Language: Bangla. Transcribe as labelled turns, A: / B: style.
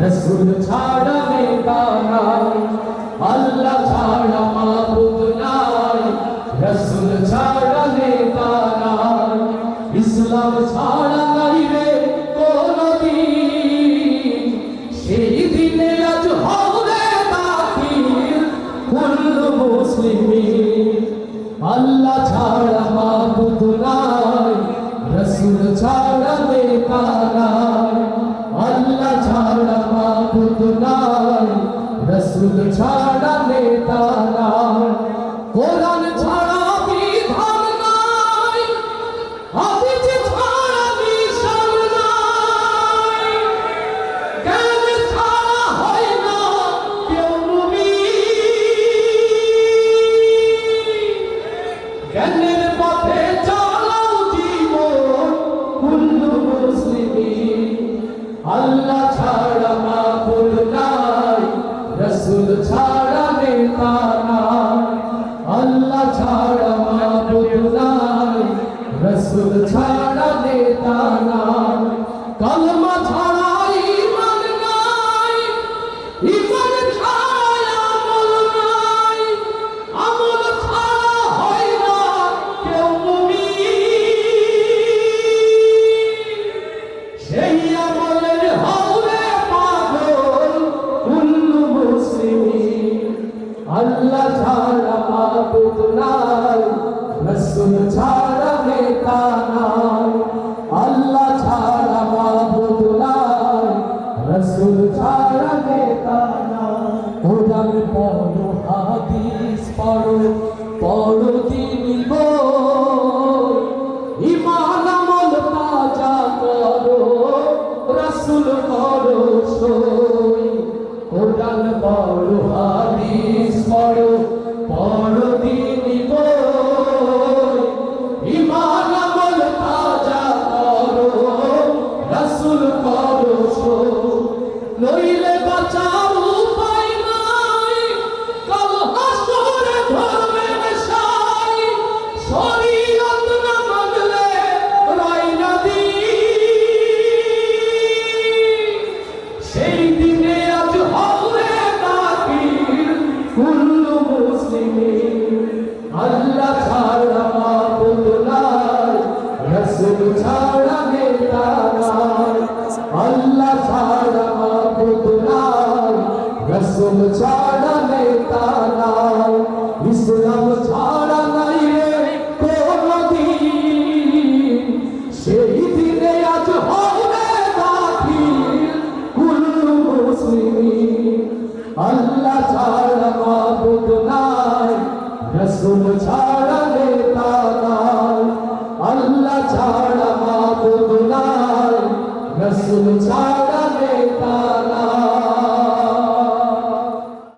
A: রসুল ছাড়া নেতা নাই আল্লাহ ছাড়া মাবুদ নাই। রসুল ছাড়া নেতা নাই ইসলাম ছাড়া নাই রে কোন দিন সেই দিনে আজ হবে দাখিল কুল্লু মুসলিমিন। আল্লাহ ছাড়া মাবুদ নাই। নাই রসুল ছাড়া নেতা নাই। কোরআন ছাড়া বিধান নাই। হাদিস ছাড়া মিশন নাই। জ্ঞান ছাড়া হয় না কেউ মুমিন জ্ঞানের পথে চালাও জীবন কুল্লু মুসলিমিন। আল্লাহ ছাড়া রসুল ছাড়া নেতা নাই। আল্লাহ ছাড়া মাবুদ নাই। রসুল ছাড়া ছাড়া নেতা নাই কোরআন পড়ো হাদিস পড়ো পড়ো বই ইমান আমল তাজা করো রসুল করো সই কোরআন পড়ো হাদিস আল্লাহ ছাড়া মাবুদ নাই, রসুল ছাড়া নেতা নাই। আল্লাহ ছাড়া মাবুদ নাই, রসুল ছাড়া নেতা নাই। রসুল ছাড়া নেতা নাই। আল্লাহ ছাড়া মাবুদ নাই। রসুল ছাড়া নেতা